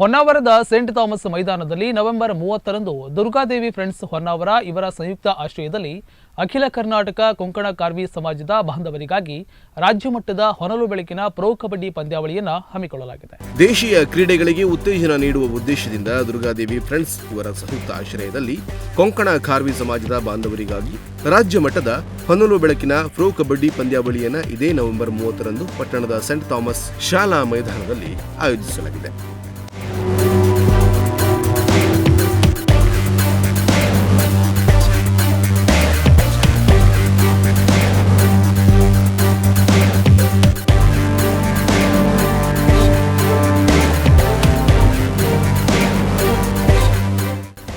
ಹೊನ್ನಾವರದ Saint Thomas ಮೈದಾನದಲ್ಲಿ November ಮೂವತ್ತರಂದು Durgadevi friends Honnavar ಇವರ ಸಂಯುಕ್ತ ಆಶ್ರಯದಲ್ಲಿ ಅಖಿಲ ಕರ್ನಾಟಕ ಕೊಂಕಣ ಕಾರ್ವಿ ಸಮಾಜದ ಬಾಂಧವರಿಗಾಗಿ ರಾಜ್ಯ ಮಟ್ಟದ ಹೊನಲು ಬೆಳಕಿನ ಪ್ರೊ ಕಬಡ್ಡಿ ಪಂದ್ಯಾವಳಿಯನ್ನು ಹಮ್ಮಿಕೊಳ್ಳಲಾಗಿದೆ. ದೇಶೀಯ ಕ್ರೀಡೆಗಳಿಗೆ ಉತ್ತೇಜನ ನೀಡುವ ಉದ್ದೇಶದಿಂದ ದುರ್ಗಾದೇವಿ ಫ್ರೆಂಡ್ಸ್ ಇವರ ಸಂಯುಕ್ತ ಆಶ್ರಯದಲ್ಲಿ ಕೊಂಕಣ ಕಾರ್ವಿ ಸಮಾಜದ ಬಾಂಧವರಿಗಾಗಿ ರಾಜ್ಯ ಮಟ್ಟದ ಹೊನಲು ಬೆಳಕಿನ ಪ್ರೊ ಕಬಡ್ಡಿ ಪಂದ್ಯಾವಳಿಯನ್ನು ಇದೇ ನವೆಂಬರ್ ಮೂವತ್ತರಂದು ಪಟ್ಟಣದ ಸೆಂಟ್ ಥಾಮಸ್ ಶಾಲಾ ಮೈದಾನದಲ್ಲಿ ಆಯೋಜಿಸಲಾಗಿದೆ.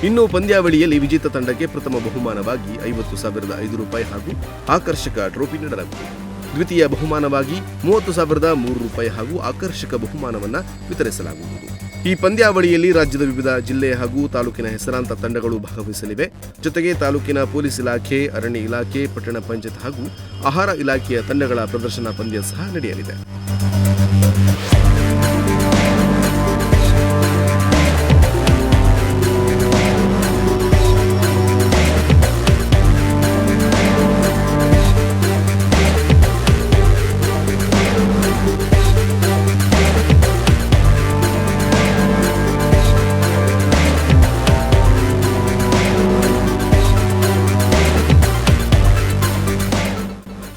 ಇನ್ನು ಪಂದ್ಯಾವಳಿಯಲ್ಲಿ ವಿಜೇತ ತಂಡಕ್ಕೆ ಪ್ರಥಮ ಬಹುಮಾನವಾಗಿ ಐವತ್ತು ಸಾವಿರದ ಐದು ರೂಪಾಯಿ ಹಾಗೂ ಆಕರ್ಷಕ ಟ್ರೋಫಿ ನೀಡಲಾಗುವುದು ದ್ವಿತೀಯ ಬಹುಮಾನವಾಗಿ ಮೂವತ್ತು ಸಾವಿರದ ಮೂರು ರೂಪಾಯಿ ಹಾಗೂ ಆಕರ್ಷಕ ಬಹುಮಾನವನ್ನು ವಿತರಿಸಲಾಗುವುದು. ಈ ಪಂದ್ಯಾವಳಿಯಲ್ಲಿ ರಾಜ್ಯದ ವಿವಿಧ ಜಿಲ್ಲೆ ಹಾಗೂ ತಾಲೂಕಿನ ಹೆಸರಾಂತ ತಂಡಗಳು ಭಾಗವಹಿಸಲಿವೆ. ಜೊತೆಗೆ ತಾಲೂಕಿನ ಪೊಲೀಸ್ ಇಲಾಖೆ, ಅರಣ್ಯ ಇಲಾಖೆ, ಪಟ್ಟಣ ಪಂಚಾಯತ್ ಹಾಗೂ ಆಹಾರ ಇಲಾಖೆಯ ತಂಡಗಳ ಪ್ರದರ್ಶನ ಪಂದ್ಯ ಸಹ ನಡೆಯಲಿದೆ.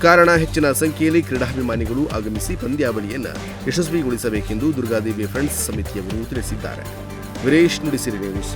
ಕಾರಣ ಹೆಚ್ಚಿನ ಸಂಖ್ಯೆಯಲ್ಲಿ ಕ್ರೀಡಾಭಿಮಾನಿಗಳು ಆಗಮಿಸಿ ಪಂದ್ಯಾವಳಿಯನ್ನು ಯಶಸ್ವಿಗೊಳಿಸಬೇಕೆಂದು ದುರ್ಗಾದೇವಿ ಫ್ರೆಂಡ್ಸ್ ಸಮಿತಿಯವರು ತಿಳಿಸಿದ್ದಾರೆ. ವೀರೇಶ್ ನುಡಿಸಿರಿ ನ್ಯೂಸ್